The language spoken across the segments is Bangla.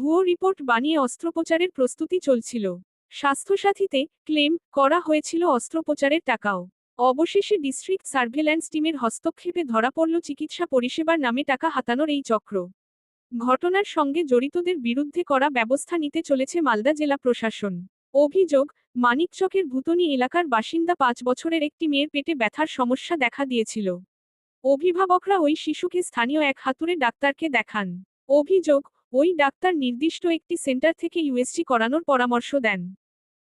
ভুয়ো রিপোর্ট বানিয়ে অস্ত্রোপচারের প্রস্তুতি চলছিল। স্বাস্থ্যসাথীতে ক্লেম করা হয়েছিল অস্ত্রোপচারের টাকাও। অবশেষে ডিস্ট্রিক্ট সার্ভেল্যান্স টিমের হস্তক্ষেপে ধরা পড়ল চিকিৎসা পরিষেবার নামে টাকা হাতানোর এই চক্র। ঘটনার সঙ্গে জড়িতদের বিরুদ্ধে করা ব্যবস্থা নিতে চলেছে মালদা জেলা প্রশাসন। অভিযোগ, মানিকচকের ভুতনি এলাকার বাসিন্দা পাঁচ বছরের একটি মেয়ের পেটে ব্যথার সমস্যা দেখা দিয়েছিল। অভিভাবকরা ওই শিশুকে স্থানীয় এক হাতুড়ে ডাক্তারকে দেখান। অভিযোগ ওই ডাক্তার নির্দিষ্ট একটি সেন্টার থেকে ইউএসজি করানোর পরামর্শ দেন।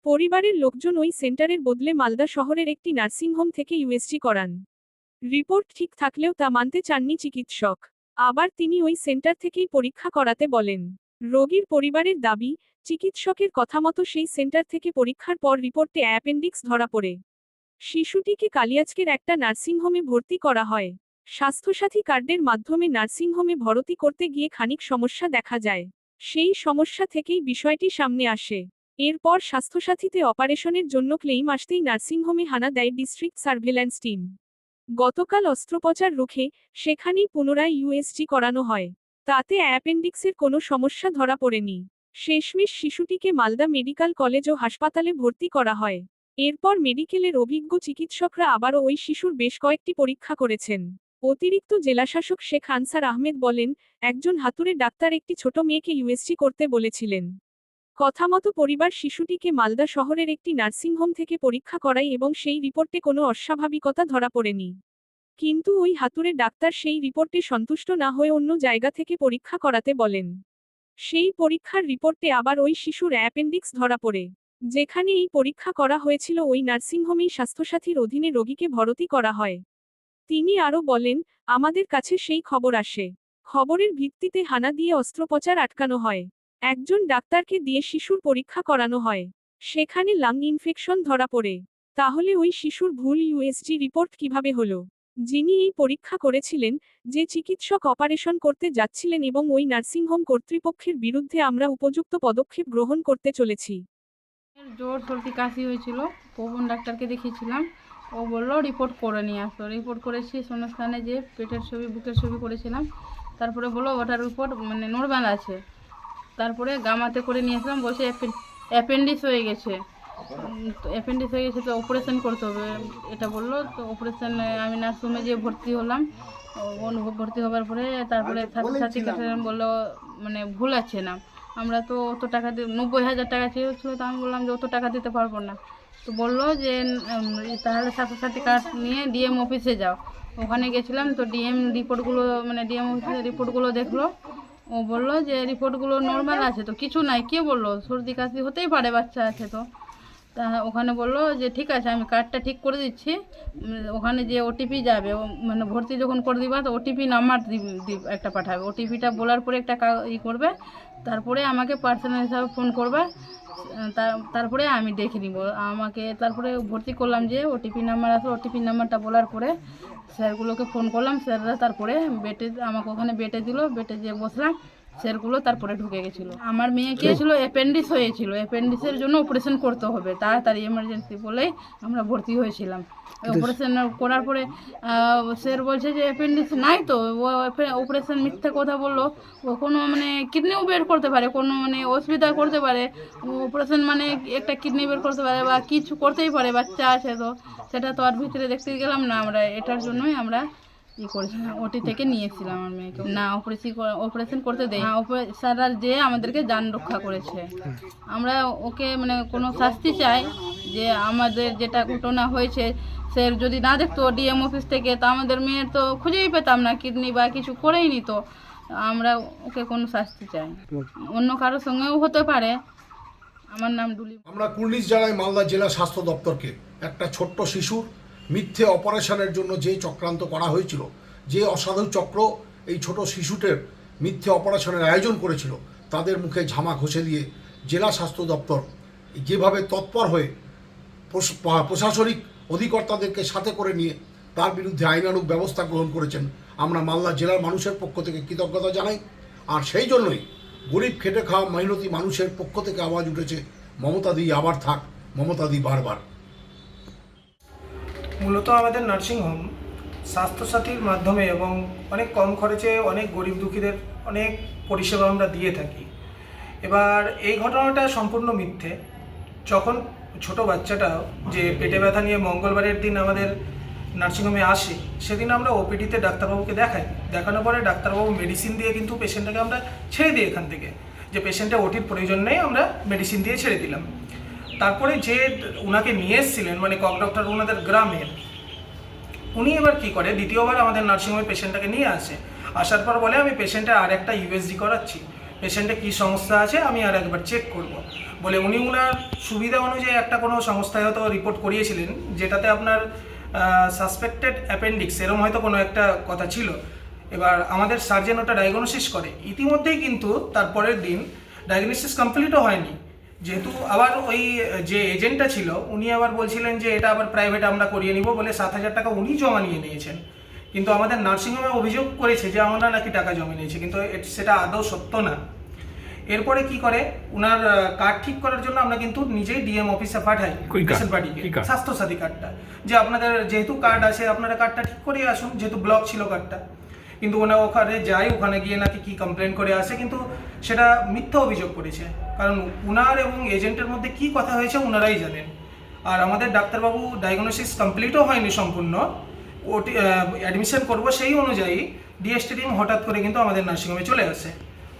পরিবারের লোকজন ওই সেন্টারের বদলে মালদা শহরের একটি নার্সিংহোম থেকে ইউএসজি করান। রিপোর্ট ঠিক থাকলেও তা মানতে চাননি চিকিৎসক। আবার তিনি ওই সেন্টার থেকেই পরীক্ষা করাতে বলেন। রোগীর পরিবারের দাবি, চিকিৎসকের কথা মতো সেই সেন্টার থেকে পরীক্ষার পর রিপোর্টে অ্যাপেন্ডিক্স ধরা পড়ে। শিশুটিকে কালিয়াজকের একটা নার্সিংহোমে ভর্তি করা হয়। স্বাস্থ্যসাথী কার্ডের মাধ্যমে নার্সিংহোমে ভর্তি করতে গিয়ে খানিক সমস্যা দেখা যায়। সেই সমস্যা থেকেই বিষয়টি সামনে আসে। এরপর স্বাস্থ্যসাথীতে অপারেশনের জন্য ক্লেইম আসতেই নার্সিংহোমে হানা দেয় ডিস্ট্রিক্ট সার্ভেল্যান্স টিম। গতকাল অস্ত্রোপচার রুখে সেখানেই পুনরায় ইউএসজি করানো হয়। তাতে অ্যাপেন্ডিক্সের কোনো সমস্যা ধরা পড়েনি। শেষমেশ শিশুটিকে মালদা মেডিকেল কলেজ ও হাসপাতালে ভর্তি করা হয়। এরপর মেডিকেলের অভিজ্ঞ চিকিৎসকরা আবারও ওই শিশুর বেশ কয়েকটি পরীক্ষা করেছেন। অতিরিক্ত জেলাশাসক শেখ আনসার আহমেদ বলেন, একজন হাতুড়ে ডাক্তার একটি ছোট মেয়েকে ইউএসজি করতে বলেছিলেন। কথামতো পরিবার শিশুটিকে মালদা শহরের একটি নার্সিংহোম থেকে পরীক্ষা করায় এবং সেই রিপোর্টে কোনো অস্বাভাবিকতা ধরা পড়েনি। কিন্তু ওই হাতুড়ে ডাক্তার সেই রিপোর্টে সন্তুষ্ট না হয়ে অন্য জায়গা থেকে পরীক্ষা করাতে বলেন। সেই পরীক্ষার রিপোর্টে আবার ওই শিশুর অ্যাপেন্ডিক্স ধরা পড়ে, যেখানে এই পরীক্ষা করা হয়েছিল ওই নার্সিংহোমেই স্বাস্থ্যসাথীর অধীনে রোগীকে ভরতি করা হয়। তিনি আরও বলেন, আমাদের কাছে সেই খবর আসে। খবরের ভিত্তিতে হানা দিয়ে অস্ত্রোপচার আটকানো হয়। একজন ডাক্তারকে দিয়ে শিশুর পরীক্ষা করানো হয়। সেখানে লাং ইনফেকশন ধরা পড়ে। তাহলে ওই শিশুর ভুল ইউএসজি রিপোর্ট কীভাবে হলো? যিনি এই পরীক্ষা করেছিলেন, যে চিকিৎসক অপারেশন করতে যাচ্ছিলেন এবং ওই নার্সিংহোম কর্তৃপক্ষের বিরুদ্ধে আমরা উপযুক্ত পদক্ষেপ গ্রহণ করতে চলেছি। জ্বর সর্দি কাশি হয়েছিল। পবন ডাক্তারকে দেখিয়েছিলাম। ও বলল রিপোর্ট করে নিয়ে আসো। রিপোর্ট করেছি শূন্যস্থানে যে পেটের ছবি বুকের ছবি করেছিলাম। তারপরে বলল ওটার রিপোর্ট মানে নর্মাল আছে। তারপরে গামাতে করে নিয়ে আসলাম বলছে অ্যাপেন্ডিক্স হয়ে গেছে। অ্যাপেন্ডিক্স হয়ে গেছে তো অপারেশন করতে হবে। এটা বলল তো অপারেশন আমি নার্সরুমে যেয়ে ভর্তি হলাম। ও ভর্তি হওয়ার পরে তারপরে ছাত্রছাত্রী কাছে বলল মানে ভুল আছে না। আমরা তো অত টাকা দিয়ে নব্বই হাজার টাকা চেয়েছিল তো আমি বললাম যে অত টাকা দিতে পারব না। তো বলল যে তাহলে স্বাস্থ্যসাথী কার্ড নিয়ে ডিএম অফিসে যাও। ওখানে গেছিলাম তো ডিএম রিপোর্টগুলো মানে ডিএম অফিসের রিপোর্টগুলো দেখল। ও বলল যে রিপোর্টগুলো নর্মাল আছে তো, কিছু নাই। কে বলল? সর্দি কাশি হতেই পারে, বাচ্চা আছে তো। তা ওখানে বলল যে, ঠিক আছে, আমি কার্ডটা ঠিক করে দিচ্ছি। ওখানে যে ওটিপি যাবে মানে ভর্তি যখন করে দিবা, তো ওটিপি নাম্বার একটা পাঠাবে। ওটিপিটা বলার পরে একটা ই করবে। তারপরে আমাকে পার্সোনাল হিসাবে ফোন করবে। তারপরে আমি দেখে নিব। আমাকে তারপরে ভর্তি করলাম যে ওটিপি নাম্বার আছে ওটিপি নাম্বারটা বলার পরে স্যারগুলোকে ফোন করলাম। স্যাররা তারপরে বেটে, আমাকে ওখানে বেটে দিল, বেটে যেয়ে বসলাম। স্যারগুলো তারপরে ঢুকে গেছিল। আমার মেয়েকে ছিল অ্যাপেন্ডিক্স হয়েছিল? অ্যাপেন্ডিক্সের জন্য অপারেশন করতে হবে। তাড়াতাড়ি এমার্জেন্সি বলেই আমরা ভর্তি হয়েছিলাম। অপারেশন করার পরে স্যার বলছে যে অ্যাপেন্ডিক্স নাই তো। ও অপারেশন মিথ্যা কথা বলল। ও কোনো মানে কিডনিও বের করতে পারে কোনো মানে অসুবিধা করতে পারে। অপারেশন মানে একটা কিডনি বের করতে পারে বা কিছু করতেই পারে বাচ্চা আছে তো। সেটা তো আর ভিতরে দেখতে গেলাম না আমরা। এটার জন্যই আমরা ই করেছিলাম ওটি থেকে নিয়েছিলাম আমার মেয়েকে না অপারেশন অপারেশন করতে দেয় না অপারে- স্যাররা যে আমাদেরকে যান রক্ষা করেছে। আমরা ওকে মানে কোনো শাস্তি চাই যে আমাদের যেটা ঘটনা হয়েছে স্যার যদি না দেখতো ডিএম অফিস থেকে তো আমাদের মেয়ের তো খুঁজেই পেতাম না কিডনি বা কিছু করেই নিত। আমরা ওকে কোনো শাস্তি চাই অন্য কারোর সঙ্গেও হতে পারে। আমার নাম ডুলি আমরা কুর্নিশ জানাই মালদা জেলা স্বাস্থ্য দপ্তরকে একটা ছোট্ট শিশুর মিথ্যে অপারেশনের জন্য যে চক্রান্ত করা হয়েছিল, যে অসাধু চক্র এই ছোট শিশুটের মিথ্যে অপারেশনের আয়োজন করেছিল, তাদের মুখে ঝামা ঘষে দিয়ে জেলা স্বাস্থ্য দপ্তর যেভাবে তৎপর হয়ে প্রশাসনিক অধিকর্তাদেরকে সাথে করে নিয়ে তার বিরুদ্ধে আইনানুগ ব্যবস্থা গ্রহণ করেছেন, আমরা মালদা জেলার মানুষের পক্ষ থেকে কৃতজ্ঞতা জানাই। আর সেই জন্যই গরিব খেটে খাওয়া মেহনতি মানুষের পক্ষ থেকে আওয়াজ উঠেছে, মমতা দি আবার থাক, মমতা দি বারবার। মূলত আমাদের নার্সিংহোম স্বাস্থ্যসাথীর মাধ্যমে এবং অনেক কম খরচে অনেক গরিব দুঃখীদের অনেক পরিষেবা আমরা দিয়ে থাকি। এবার এই ঘটনাটা সম্পূর্ণ মিথ্যে। যখন ছোট বাচ্চাটা যে পেটে ব্যথা নিয়ে মঙ্গলবারের দিন আমাদের নার্সিংহোমে আসে, সেদিন আমরা ওপিডিতে ডাক্তারবাবুকে দেখাই। দেখানোর পরে ডাক্তারবাবু মেডিসিন দিয়ে কিন্তু পেশেন্টটাকে আমরা ছেড়ে দিই এখান থেকে। যে পেশেন্টের ওটির প্রয়োজন নেই, আমরা মেডিসিন দিয়ে ছেড়ে দিলাম। তারপরে যে ওনাকে নিয়ে এসেছিলেন মানে কক ডক্টর ওনাদের গ্রামের উনি এবার কি করে? দ্বিতীয়বার আমাদের নার্সিংহোমে পেশেন্টটাকে নিয়ে আসে। আসার পর বলে, আমি পেশেন্টের আর একটা ইউএসজি করাচ্ছি। পেশেন্টে কী সমস্যা আছে আমি আর একবার চেক করব। বলে উনি ওনার সুবিধা অনুযায়ী একটা কোনো সংস্থায় হয়তো রিপোর্ট করিয়েছিলেন, যেটাতে আপনার সাসপেক্টেড অ্যাপেন্ডিক্স এরম হয়তো কোনো একটা কথা ছিল। এবার আমাদের সার্জেন ওটা ডায়াগনোসিস করে। ইতিমধ্যেই কিন্তু তারপরের দিন ডায়াগনোসিস কমপ্লিটও হয়নি। যেহেতু আবার ওই যে এজেন্টটা ছিল উনি আবার বলছিলেন যে এটা আবার প্রাইভেট আমরা করিয়ে নিব বলে সাত হাজার টাকা উনি জমা নিয়ে নিয়েছেন। কিন্তু আমাদের নার্সিংহোমে অভিযোগ করেছে যে আমরা নাকি টাকা জমা নিয়েছি কিন্তু সেটা আদৌ সত্য না। এরপরে কি করে? উনার কার্ড ঠিক করার জন্য আমরা কিন্তু নিজেই ডিএম অফিসে পাঠাই পেশেন্ট পার্টিকে স্বাস্থ্যসাথী কার্ডটা যে আপনাদের যেহেতু কার্ড আছে আপনারা কার্ডটা ঠিক করে আসুন যেহেতু ব্লক ছিল কার্ডটা কিন্তু ওনা ওখানে যাই ওখানে গিয়ে নাকি কি কমপ্লেন করে আসে, কিন্তু সেটা মিথ্যা অভিযোগ করেছে। কারণ উনার এবং এজেন্টের মধ্যে কি কথা হয়েছে ওনারাই জানেন। আর আমাদের ডাক্তারবাবু ডায়াগনোসিস কমপ্লিটও হয়নি সম্পূর্ণ। ওটি অ্যাডমিশন করব সেই অনুযায়ী ডিএসটি টিম হঠাৎ করে কিন্তু আমাদের নার্সিংহোমে চলে আসে।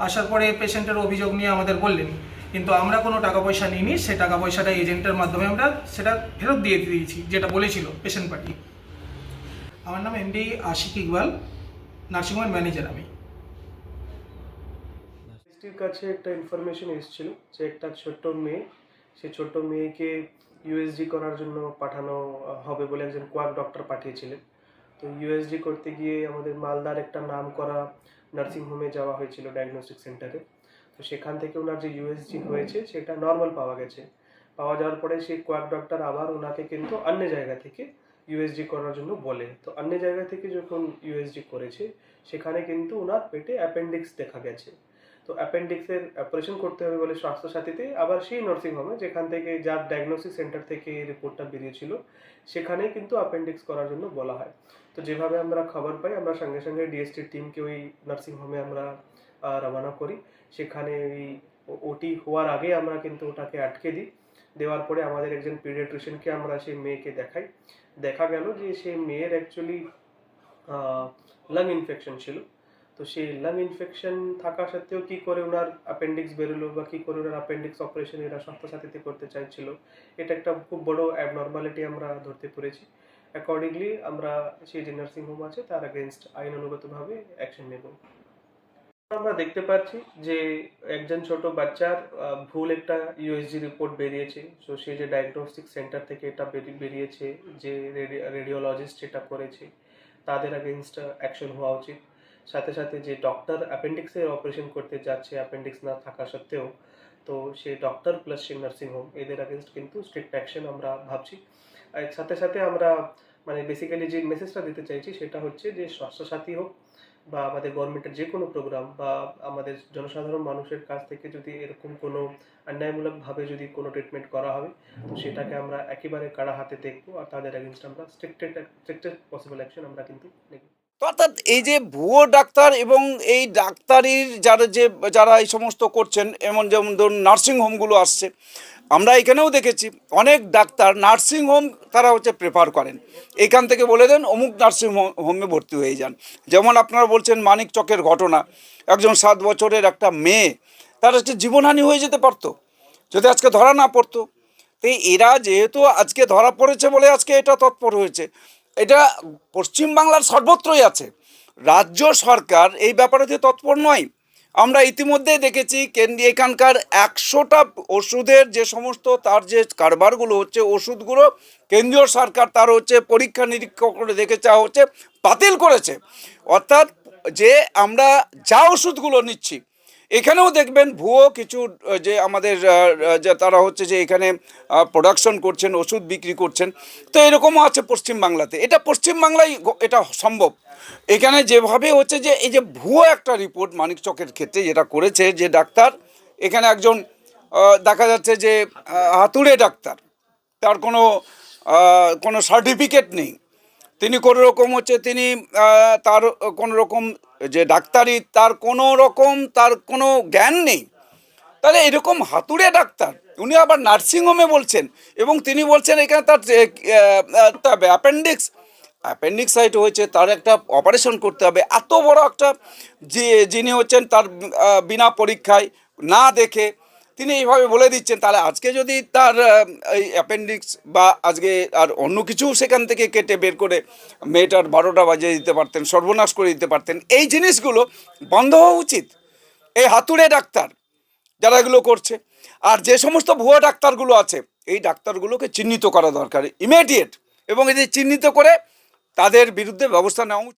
আসার পরে পেশেন্টের অভিযোগ নিয়ে আমাদের বললেন, কিন্তু আমরা কোনো টাকা পয়সা নিইনি, সে টাকা পয়সাটা এজেন্টের মাধ্যমে আমরা সেটা ফেরত দিয়ে দিয়েছি, যেটা বলেছিল পেশেন্ট পার্টি আমার নাম এমডি আশিক ইকবাল। নার্সিংহোমের ম্যানেজার আমি। কাছে একটা ইনফরমেশন এসেছিল যে একটা ছোট্ট মেয়ে, সে ছোট্ট মেয়েকে ইউএসজি করার জন্য পাঠানো হবে বলে একজন কোয়াক ডক্টর পাঠিয়েছিলেন। তো ইউএসজি করতে গিয়ে আমাদের মালদার একটা নাম করা নার্সিংহোমে যাওয়া হয়েছিল ডায়াগনস্টিক সেন্টারে তো সেখান থেকে ওনার যে ইউএসজি হয়েছে, সেটা নর্মাল পাওয়া গেছে। পাওয়া যাওয়ার পরে সেই কোয়াক ডক্টর আবার ওনাকে কিন্তু অন্য জায়গা থেকে ইউএসজি করার জন্য বলে। তো অন্য জায়গা থেকে যখন ইউএসজি করেছে, সেখানে কিন্তু ওনার পেটে অ্যাপেন্ডিক্স দেখা গেছে। তো অ্যাপেন্ডিক্সের অপারেশন করতে হবে বলে স্বাস্থ্যসাথীতে, আবার সেই নার্সিংহোমে যেখান থেকে যার ডায়াগনোসিস সেন্টার থেকে রিপোর্টটা বেরিয়েছিল, সেখানেই কিন্তু অ্যাপেন্ডিক্স করার জন্য বলা হয়। তো যেভাবে আমরা খবর পাই, আমরা সঙ্গে সঙ্গে ডিএসটির টিমকে ওই নার্সিংহোমে আমরা রওনা করি। সেখানে ওই ওটি হওয়ার আগে আমরা কিন্তু ওটাকে আটকে দিই। দেওয়ার পরে আমাদের একজন পিডিয়াট্রিশিয়ানকে আমরা সেই মেয়েকে দেখাই। দেখা গেল যে সেই মেয়ের অ্যাকচুয়ালি লাং ইনফেকশন ছিল। তো সেই লাং ইনফেকশন থাকা সত্ত্বেও কি করে ওনার অ্যাপেন্ডিক্স বেরোলো বা কি করে ওনার অ্যাপেন্ডিক্স অপারেশন এরা স্বাস্থ্যসাথীতে করতে চাইছিল, এটা একটা খুব বড় অ্যাবনর্মালিটি আমরা ধরতে পেরেছি। অ্যাকর্ডিংলি আমরা সেই যে নার্সিংহোম আছে, তার অ্যাগেনস্ট আইন অনুগতভাবে অ্যাকশন নেব। আমরা দেখতে পাচ্ছি যে একজন ছোট বাচ্চার ভুল একটা ইউএসজি রিপোর্ট বেরিয়েছে। সো সে যে ডায়াগনস্টিক সেন্টার থেকে এটা বেরিয়েছে, যে রেডিওলজিস্ট যেটা করেছে, তাদের অ্যাগেনস্ট অ্যাকশন হওয়া উচিত। সাথে সাথে যে ডক্টর অ্যাপেন্ডিক্সের অপারেশন করতে যাচ্ছে অ্যাপেন্ডিক্স না থাকা সত্ত্বেও, তো সেই ডক্টর প্লাস সেই নার্সিং হোম এদের অ্যাগেনস্ট কিন্তু স্ট্রিক্ট অ্যাকশন আমরা ভাবছি। আর সাথে সাথে আমরা মানে বেসিক্যালি যে মেসেজটা দিতে চাইছি, সেটা হচ্ছে যে স্বাস্থ্যসাথী হোক বা আমাদের গভর্নমেন্টের যে কোনো প্রোগ্রাম বা আমাদের জনসাধারণ মানুষের কাছ থেকে যদি এরকম কোনো অন্যায়মূলকভাবে যদি কোনো ট্রিটমেন্ট করা হবে তো সেটাকে আমরা একেবারে কাড়া হাতে দেখব আর তাদের অ্যাগেনস্ট আমরা স্ট্রিক্টেড স্ট্রিক্টেড পসিবল অ্যাকশন আমরা কিন্তু নেব। অর্থাৎ এই যে ভুয়ো ডাক্তার এবং এই ডাক্তারির যারা যে, যারা এই সমস্ত করছেন, এমন যেমন ধরুন নার্সিং হোমগুলো আসছে আমরা এখানেও দেখেছি অনেক ডাক্তার, নার্সিং হোম তারা হচ্ছে প্রেফার করেন। এখান থেকে বলে দেন, অমুক নার্সিং হোমে ভর্তি হয়ে যান। যেমন আপনারা বলছেন মানিক চকের ঘটনা, একজন সাত বছরের একটা মেয়ে, তার হচ্ছে জীবনহানি হয়ে যেতে পারতো, যদি আজকে ধরা না পড়তো। তো এরা যেহেতু আজকে ধরা পড়েছে বলে আজকে এটা তৎপর হয়েছে, এটা পশ্চিমবাংলার সর্বত্রই আছে। রাজ্য সরকার এই ব্যাপারেতে তৎপর নয়। আমরা ইতিমধ্যে দেখেছি কেন্দ্রীয় এখানকার একশোটা ওষুধের যে সমস্ত তার যে কারবারগুলো হচ্ছে, ওষুধগুলো কেন্দ্রীয় সরকার তার হচ্ছে পরীক্ষা নিরীক্ষা করে দেখেছে চাওয়া হচ্ছে, বাতিল করেছে। অর্থাৎ যে আমরা যা ওষুধগুলো নিচ্ছি এখানেও দেখবেন ভুয়ো কিছু যে আমাদের যে তারা হচ্ছে যে এখানে প্রোডাকশন করছেন, ওষুধ বিক্রি করছেন, তো এরকমও আছে পশ্চিমবাংলাতে। এটা পশ্চিমবাংলায় এটা সম্ভব। এখানে যেভাবে হচ্ছে যে, এই যে ভুয়ো একটা রিপোর্ট মানিক চকের ক্ষেত্রে যেটা করেছে, যে ডাক্তার, এখানে একজন দেখা যাচ্ছে যে হাতুড়ে ডাক্তার। তার কোনো কোনো সার্টিফিকেট নেই। তিনি কোনো রকম হচ্ছে তিনি তার কোনো রকম যে ডাক্তারি, তার কোনো রকম, তার কোনো জ্ঞান নেই। তাহলে এরকম হাতুড়ে ডাক্তার, উনি আবার নার্সিংহোমে বলছেন এবং তিনি বলছেন এখানে তার অ্যাপেন্ডিক্স অ্যাপেন্ডিক্স অ্যাপেন্ডিক্সাইট হয়েছে, তার একটা অপারেশন করতে হবে। এত বড় একটা যে, যিনি হচ্ছেন তার বিনা পরীক্ষায় না দেখে তিনি এইভাবে বলে দিচ্ছেন, তাহলে আজকে যদি তার এই অ্যাপেন্ডিক্স বা আজকে আর অন্য কিছু সেখান থেকে কেটে বের করে মেয়েটার বারোটা বাজিয়ে দিতে পারতেন, সর্বনাশ করে দিতে পারতেন, এই জিনিসগুলো বন্ধ হওয়া উচিত এই হাতুড়ে ডাক্তার যারা এগুলো করছে, আর যে সমস্ত ভুয়া ডাক্তারগুলো আছে, এই ডাক্তারগুলোকে চিহ্নিত করা দরকার ইমিডিয়েট এবং এদের চিহ্নিত করে তাদের বিরুদ্ধে ব্যবস্থা নেওয়া।